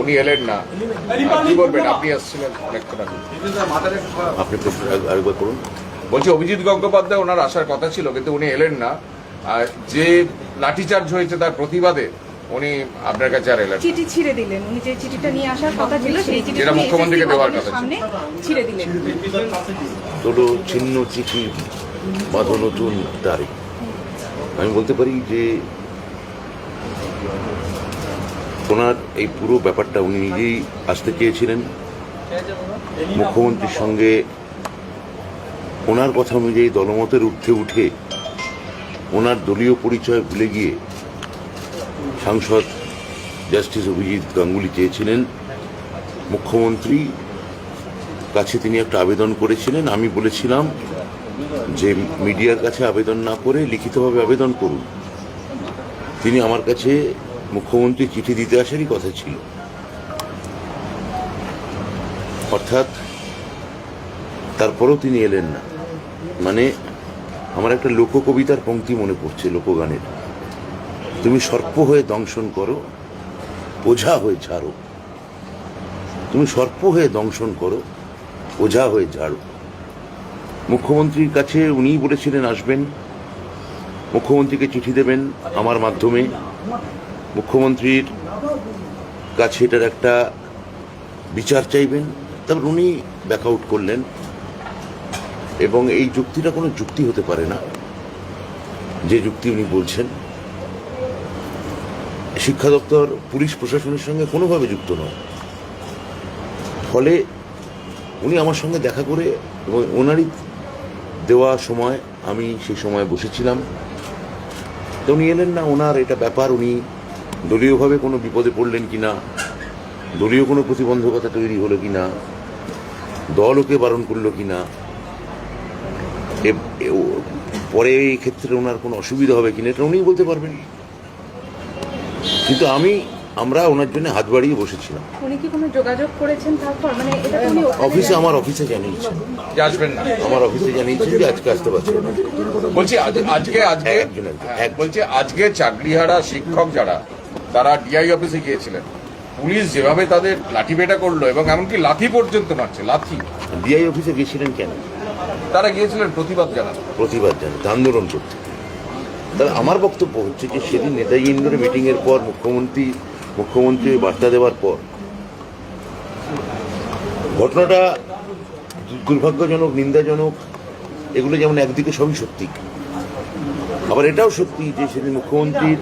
উনি এলেন না। কি বলবেন আপনি আসছিলেন অনেকক্ষণ আগে আপনি আরেকবার করুন বলছি অভিজিৎ গঙ্গোপাধ্যায় ওনার আসার কথা ছিল কিন্তু উনি এলেন না। আর যে লাঠিচার্জ হয়েছে তার প্রতিবাদে উনি আপনার কাছে আর এলেন চিঠি ছিঁড়ে দিলেন। উনি যে চিঠিটা নিয়ে আসার কথা ছিল সেই চিঠি যেটা মুখ্যমন্ত্রীকে দেওয়ার কথা ছিল। ছিঁড়ে দিলেন। তোলো ছিন্ন চিঠি বাঁধো নতুন তারিখ। আমি বলতে পারি যে ওনার এই পুরো ব্যাপারটা উনি নিজেই আসতে চেয়েছিলেন। মুখ্যমন্ত্রীর সঙ্গে ওনার কথা অনুযায়ী দলমতের ঊর্ধ্বে উঠে ওনার দলীয় পরিচয় ভুলে গিয়ে সাংসদ জাস্টিস অভিজিৎ গাঙ্গুলি চেয়েছিলেন। মুখ্যমন্ত্রী কাছে তিনি একটা আবেদন করেছিলেন। আমি বলেছিলাম যে মিডিয়ার কাছে আবেদন না করে লিখিতভাবে আবেদন করুন। তিনি আমার কাছে মুখ্যমন্ত্রী চিঠি দিতে আসারই কথা ছিল। অর্থাৎ, তারপরেও তিনি এলেন না। মানে আমার একটা লোক কবিতার পঙ্ক্তি মনে পড়ছে লোকগানের। তুমি সর্প হয়ে দংশন করো, ওঝা হয়ে ঝাড়ো। তুমি সর্প হয়ে দংশন করো, ওঝা হয়ে ঝাড়ো। মুখ্যমন্ত্রীর কাছে উনিই বলেছিলেন, আসবেন। মুখ্যমন্ত্রীকে চিঠি দেবেন আমার মাধ্যমে। মুখ্যমন্ত্রীর কাছে এটার একটা বিচার চাইবেন। তারপর উনি ব্যাক আউট করলেন। এবং এই যুক্তিটা কোনো যুক্তি হতে পারে না। যে যুক্তি উনি বলছেন, শিক্ষা দপ্তর পুলিশ প্রশাসনের সঙ্গে কোনোভাবে যুক্ত নয়। ফলে উনি আমার সঙ্গে দেখা করে এবং ওনারই দেওয়া সময় আমি সেই সময় বসেছিলাম। তো উনি এলেন না, ওনার এটা ব্যাপার উনি দলীয়ভাবে কোনো বিপদে পড়লেন কিনা? দলীয় কোনো প্রতিবন্ধকতা তৈরি হলো কিনা? দল ওকে বারণ করল কিনা? এ- এ- পরে এই ক্ষেত্রে ওনার কোনো অসুবিধা হবে কিনা এটা উনিই বলতে পারবেন। কিন্তু আমি আমরা ওনার জন্য হাত বাড়িয়ে বসেছিলাম। উনি কি কোনো যোগাযোগ করেছেন তারপর? মানে এটা উনি অফিসে আমার অফিসে জানিয়েছেন। যে আসবেন না। আমার অফিসে জানিয়েছেন যে আজকে আসতে পারছেন না। বলছি আজকে আজকে। হ্যাঁ, বলছি আজকে চাকরিহারা শিক্ষক যারা তারা ডিআই অফিসে গিয়েছিলেন। পুলিশ যেভাবে তাদের লাঠি পেটা করল এবং এমনকি লাথি পর্যন্ত মারছে লাথি ডিআই অফিসে গিয়েছিলেন কেন? তারা গিয়েছিলেন প্রতিবাদ জানাতে। প্রতিবাদ জানাতে আন্দোলন করতে। তবে আমার বক্তব্য হচ্ছে যে সেদিন নেতাজি ইন্ডোরে মিটিং এর পর মুখ্যমন্ত্রী মুখ্যমন্ত্রী বার্তা দেওয়ার পর ঘটনাটা দুর্ভাগ্যজনক নিন্দাজনক এগুলো যেমন একদিকে সবই সত্যি আবার এটাও সত্যি যে সেদিন মুখ্যমন্ত্রীর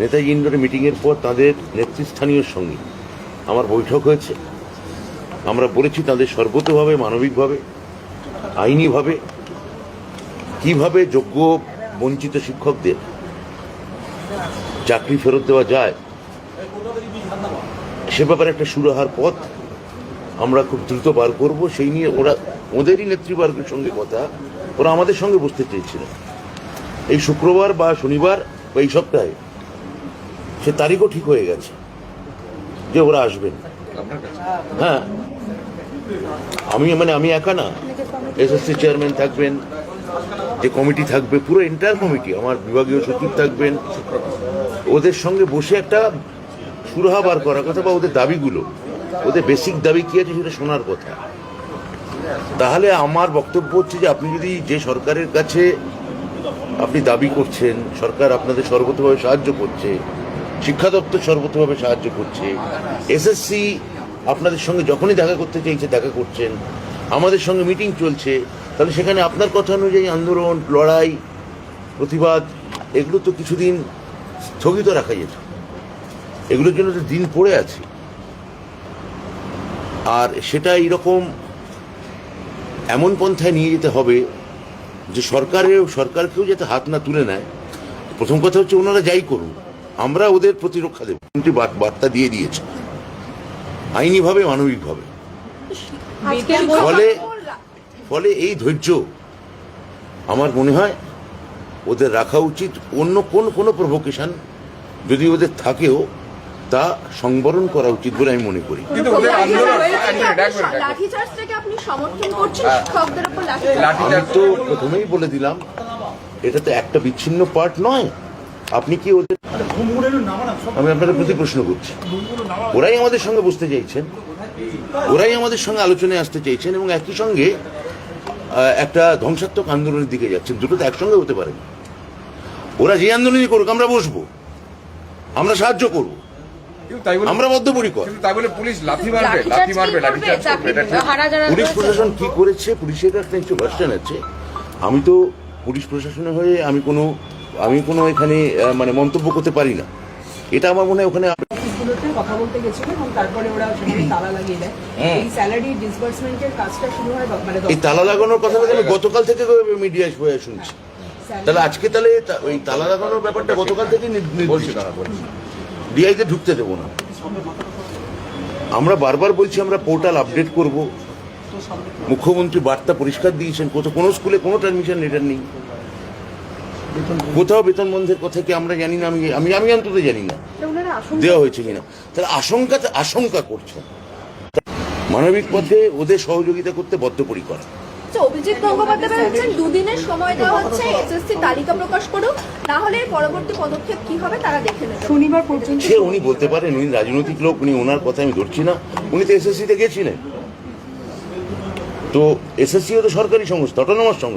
নেতাজি ইন্ডোরে মিটিংয়ের পর তাদের নেতৃস্থানীয় সঙ্গে আমার বৈঠক হয়েছে। আমরা বলেছি তাদের সর্বতভাবে, মানবিকভাবে, আইনিভাবে, কীভাবে যোগ্য বঞ্চিত শিক্ষকদের চাকরি ফেরত দেওয়া যায়, সে ব্যাপারে একটা সুরাহার পথ আমরা খুব দ্রুত বার করব। সেই নিয়ে ওরা, ওদেরই নেতৃবর্গের সঙ্গে কথা, ওরা আমাদের সঙ্গে বসতে চেয়েছিল। এই শুক্রবার বা শনিবার বা এই সপ্তাহে সে তারিখও ঠিক হয়ে গেছে যে ওরা আসবেন। হ্যাঁ। আমি মানে আমি একা না। এসএসসি চেয়ারম্যান থাকবেন, যে কমিটি থাকবে, পুরো এন্টায়ার কমিটি আমার বিভাগীয় সচিব থাকবেন। ওদের সঙ্গে বসে একটা সুরাহা বার করার কথা বা ওদের দাবিগুলো, ওদের বেসিক দাবি কি আছে সেটা শোনার কথা। তাহলে আমার বক্তব্য হচ্ছে যে আপনি যদি যে সরকারের কাছে আপনি দাবি করছেন, সরকার আপনাদের সর্বতভাবে সাহায্য করছে, শিক্ষা দপ্তর সর্বতভাবে সাহায্য করছে, এসএসসি আপনাদের সঙ্গে যখনই দেখা করতে চাইছে, দেখা করছেন, আমাদের সঙ্গে মিটিং চলছে, তাহলে সেখানে আপনার কথা অনুযায়ী আন্দোলন, লড়াই, প্রতিবাদ, এগুলো তো কিছুদিন স্থগিত রাখা যেত। এগুলোর জন্য তো দিন পড়ে আছে। আর সেটা এইরকম এমন পন্থায় নিয়ে যেতে হবে যে সরকারেও সরকারকেও যাতে হাত না তুলে নেয় প্রথম কথা হচ্ছে ওনারা যাই করুন আমরা ওদের প্রতিরক্ষা দেব। তিনটি বার্তা দিয়ে দিয়েছে। আইনিভাবে মানবিকভাবে। ফলে ফলে এই ধৈর্য আমার মনে হয় ওদের রাখা উচিত। অন্য কোন কোনো প্রভোকেশন যদি ওদের থাকেও তা সংবরণ করা উচিত বলে আমি মনে করি। হ্যাঁ। আমি তো প্রথমেই বলে দিলাম এটা তো একটা বিচ্ছিন্ন পার্ট নয়। আপনি কি ওদের আমি আপনাদের প্রতি প্রশ্ন করছি। ওরাই আমাদের সঙ্গে বসতে চাইছেন। ওরাই আমাদের সঙ্গে আলোচনায় আসতে চাইছেন এবং একই সঙ্গে একটা ধ্বংসাত্মক আন্দোলনের দিকে যাচ্ছেন। দুটো তো একসঙ্গে হতে পারে না। ওরা যে আন্দোলনই করুক আমরা বসবো। আমরা সাহায্য করব। আমরা বদ্ধপরিকর তাই বলে পুলিশ লাথি মারবে লাথি মারবে পুলিশ প্রশাসন কি করেছে? পুলিশের একটা কিছু ভার্সন আছে। আমি তো পুলিশ প্রশাসনের হয়ে আমি কোনো আমি কোনো এখানে মানে মন্তব্য করতে পারি না। এটা আমার মনে হয় ওখানে কথা বলতে গেছিল এবং তারপরে ওরা সেখানে তালা লাগিয়ে দেয়। এই স্যালারি ডিসবার্সমেন্টের কাজটা শুরু হয় মানে এই তালা লাগানোর কথা আমি গতকাল থেকে মিডিয়ায় শুনছি। তাহলে আজকে তাহলে ওই তালা লাগানোর ব্যাপারটা গতকাল থেকে বলছি বলছি। ডিআইতে ঢুকতে দেবো না। আমরা বারবার বলছি আমরা পোর্টাল আপডেট করব। মুখ্যমন্ত্রী বার্তা পরিষ্কার দিয়েছেন কোথাও কোনো স্কুলে কোনো ট্রানমিশন লেটার নেই। কোথাও বেতন বন্ধের কথা কি আমরা জানি না? আমি আমি আমি অন্তত জানি না। দেওয়া হয়েছে কিনা? তাহলে আশঙ্কা আশঙ্কা করছেন। মানবিক পথে ওদের সহযোগিতা করতে বদ্ধপরিকর। অভিজিৎ গঙ্গোপাধ্যায় হচ্ছেন দুদিনের সময় দেওয়া হচ্ছে এসএসসি তালিকা প্রকাশ করুক না হলে পরবর্তী পদক্ষেপ কি হবে তারা দেখে নেবে। শনিবার পর্যন্ত সে উনি বলতে পারেন উনি রাজনৈতিক লোক উনি ওনার কথা আমি ধরছি না উনি তো এসএসসিতে গেছিলেন। তো এসএসসিও তো সরকারি সংস্থা অটোনমাস সংস্থা।